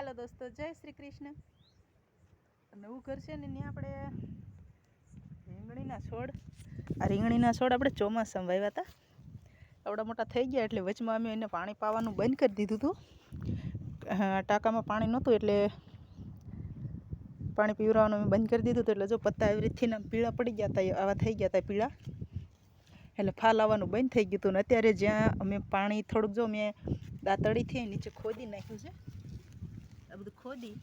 હાલો દોસ્તો, જય શ્રી કૃષ્ણ. નવું ઘર છે ને ત્યાં આપણે રીંગણીના છોડ. આ રીંગણીના છોડ આપણે ચોમાસામાં વાવ્યા હતા આવડા મોટા થઈ ગયા એટલે વચમાં અમે એને પાણી પાવાનું બંધ કરી દીધું હતું ટાંકામાં પાણી નહોતું એટલે પાણી પીવડાવવાનું અમે બંધ કરી દીધું હતું એટલે જો પત્તા એવી રીતથી પીળા પડી ગયા હતા આવા થઈ ગયા હતા પીળા. એટલે ફાલ આવવાનું બંધ થઈ ગયું હતું ને અત્યારે જ્યાં અમે પાણી થોડુંક જો મેં દાંતડીથી નીચે ખોદી નાખ્યું છે ખોદી.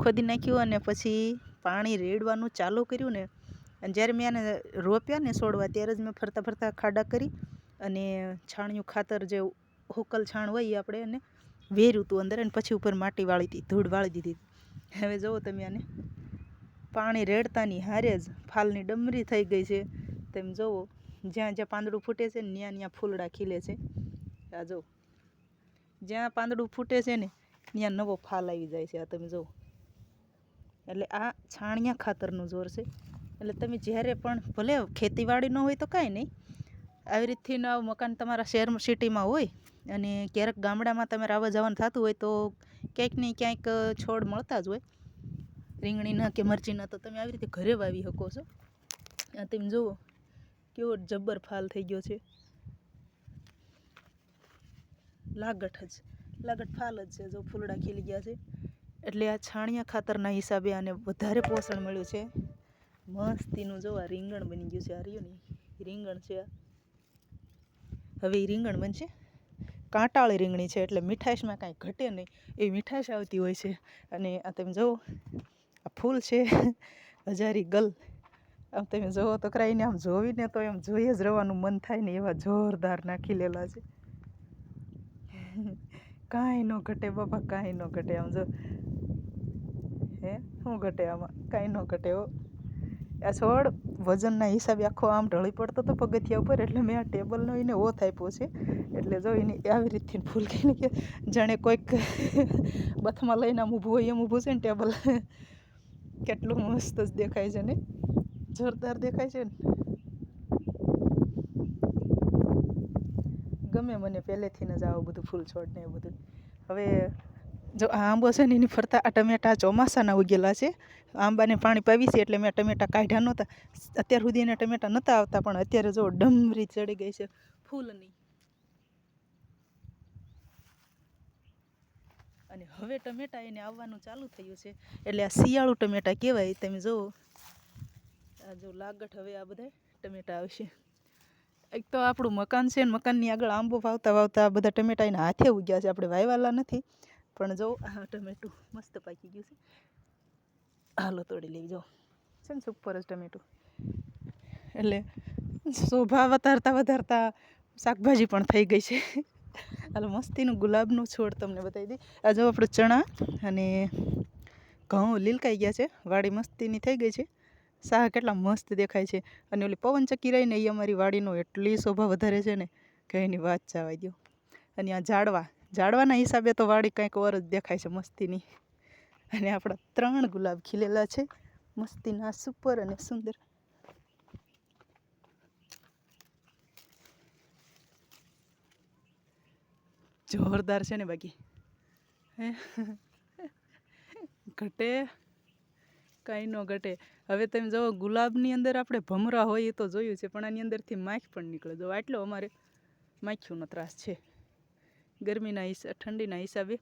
ખોદી નાખ્યું અને પછી પાણી રેડવાનું ચાલુ કર્યું ને. અને જ્યારે મેં આને રોપ્યા ને છોડવા, ત્યારે જ મેં ફરતા ફરતા ખાડા કરી અને છાણિયું ખાતર જે હોકલ છાણ હોય એ આપણે એને વેર્યું હતું અંદર અને પછી ઉપર માટી વાળી હતી ધૂળ વાળી દીધી હવે જુઓ તમે આને. પાણી રેડતાની હારે જ ફાલની ડમરી થઈ ગઈ છે. તેમ જુઓ જ્યાં જ્યાં પાંદડું ફૂટે છે ને ત્યાં ત્યાં ફૂલડા ખીલે છે. આ જો, જ્યાં પાંદડું ફૂટે છે ને ત્યાં નવો ફાલ આવી જાય છે, આ તમે જુઓ. એટલે આ છાણિયા ખાતરનું જોર છે. એટલે તમે જ્યારે પણ ભલે ખેતીવાડી ન હોય તો કાંઈ નહીં. આવી રીતથી નવ મકાન તમારા શહેર સિટીમાં હોય અને ક્યારેક ગામડામાં તમારે આવવા જવાનું થતું હોય તો ક્યાંક ને ક્યાંક છોડ મળતા જ હોય. રીંગણીના કે મરચીના તો તમે આવી રીતે ઘરે વાવી શકો છો. આ તમે જુઓ કેવો જબ્બર ફાલ થઈ ગયો છે. લાગઠ જ. લાગઠ ફાલ જ છે, જો ફૂલડા ખીલી ગયા છે. એટલે આ છાણિયા ખાતરના હિસાબે આને વધારે પોષણ મળ્યું છે. મસ્તીનું જો આ રીંગણ બની ગયું છે, આ રહ્યું ને રીંગણ છે આ. હવે રીંગણ બનશે. કાંટાળી રીંગણી છે, એટલે મીઠાશમાં કાંઈ ઘટે નહીં. એ મીઠાશ આવતી હોય છે. અને આ તમે જુઓ, આ ફૂલ છે, હજારી ગલ. આમ તમે જુઓ તો કરાઈને આમ જોવીને તો એમ જોઈએ જ રહેવાનું મન થાય ને એવા જોરદાર નાખી લેલા છે. કાંઈ ન ઘટે બાપા, કાંઈ ન ઘટે. આમ જો, હે? શું ઘટે આમાં? કાંઈ ન ઘટે હો. આ છોડ વજનના હિસાબે આખો આમ ઢળી પડતો હતો પગથિયા ઉપર, એટલે મેં આ ટેબલનો એને ઓથ આપ્યો છે. એટલે જો એને આવી રીતથી ફૂલ કહીને કે જાણે કોઈક બથમાં લઈને આમ ઊભું હોય એમ ઊભું છે ને ટેબલ. કેટલું મસ્ત જ દેખાય છે ને? જોરદાર દેખાય છે ને? ગમે મને પહેલેથી જ આવું બધું ફૂલ છોડ ને એ બધું. હવે જો આ આંબો છે ને એની ફરતા આ ટમેટા ચોમાસાના ઉગેલા છે. આંબાને પાણી પાવી છે એટલે મેં ટમેટા કાઢ્યા નહોતા. અત્યાર સુધી એના ટમેટા નહોતા આવતા, પણ અત્યારે જો ડમરી ચડી ગઈ છે ફૂલની. અને હવે ટમેટા એને આવવાનું ચાલુ થયું છે. એટલે આ શિયાળુ ટમેટા કહેવાય, તમે જુઓ. આ જો લાગટ હવે આ બધા ટમેટા આવશે. એક તો આપણું મકાન છે ને મકાનની આગળ આંબો વાવતા વાવતા બધા ટમેટા એના હાથે ઉગ્યા છે. આપણે વાવેલા નથી. પણ જો આ ટમેટું મસ્ત પાકી ગયું છે. હાલો, તોડી લઈ જાઓ. છે ને સુપર જ ટમેટું. એટલે શોભા વધારતા વધારતા શાકભાજી પણ થઈ ગઈ છે. હાલો, મસ્તીનું ગુલાબનું છોડ તમને બતાવી દઈ. આ જો આપણે ચણા અને ઘઉં લીલકાઈ ગયા છે. વાડી મસ્તીની થઈ ગઈ છે. શાહ કેટલા મસ્ત દેખાય છે. અને ઓલી પવન ચક્કી રહીને એ અમારી વાડીનો એટલી શોભા વધારે છે ને, કે એની વાત ચાવાઈ દો અને આ ઝાડવા, ઝાડવાના હિસાબે તો વાડી કંઈક ઓર જ દેખાય છે મસ્તીની. અને આપણા ત્રણ ગુલાબ ખીલેલા છે, મસ્તીના સુપર અને સુંદર. જોરદાર છે ને બાકી. ઘટે. કાંઈ ન ઘટે. હવે તમે જો ગુલાબની અંદર આપણે ભમરા હોય એ તો જોયું છે, પણ આની અંદરથી માખ પણ નીકળે. જો આટલો અમારે માખીઓનો ત્રાસ છે. ગરમીના હિસાબ ઠંડીના હિસાબે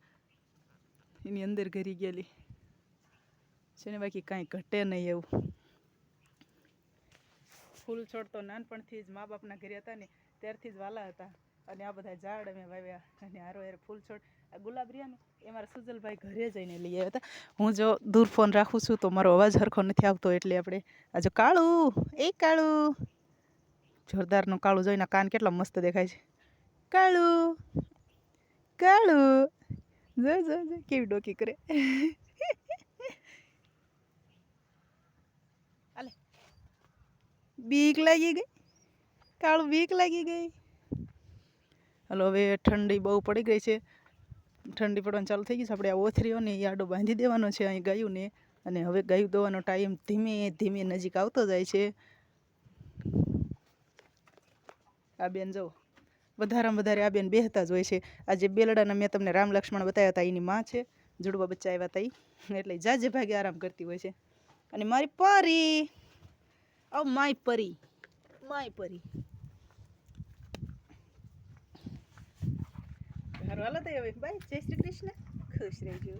એની અંદર ઘરી ગયેલી. છે ને બાકી કાંઈ ઘટે નહીં એવું. ફૂલ છોડ તો નાનપણથી જ મા બાપના ઘરે હતા ને, ત્યારથી જ વાલા હતા. અને આ બધા ઝાડ અમે વાવ્યા અને હારો હારે ફૂલ છોડ. આ ગુલાબ રહ્યા ને, એ મારા સુજલભાઈ ઘરે જઈને લઈ આવ્યા હતા. હું જો દૂર ફોન રાખું છું તો મારો અવાજ હરખો નથી આવતો એટલે આપણે આ જો કાળું, એ કાળું. જોરદારનું કાળું જોઈને કાન કેટલા મસ્ત દેખાય છે. કાળું કાળું. જો જો જો, કેવી ડોકી કરે. બીક લાગી ગઈ? કાળું બીક લાગી ગઈ? હાલો, હવે ઠંડી બહુ પડી ગઈ છે. ઠંડી પડવાનું ચાલુ થઈ ગઈ છે. આપણે આ ઓથરીઓ ને આડો બાંધી દેવાનો છે અહીં ગાયું ને અને હવે ગાયું દોવાનો ટાઈમ ધીમે ધીમે નજીક આવતો જાય છે. આ બેન જો, વધારેમાં વધારે આ બેન બેહતા જ હોય છે. આ જે બેલડાના મેં તમને રામ લક્ષ્મણ બતાવ્યા હતા, એની માં છે. જુડવા બચ્ચા આવ્યા હતા એટલે જાજે ભાગે આરામ કરતી હોય છે. અને મારી પરી ઓ માય પરી માય પરી. હાલો તો હવે બાય જય શ્રી કૃષ્ણ ખુશ રહેજો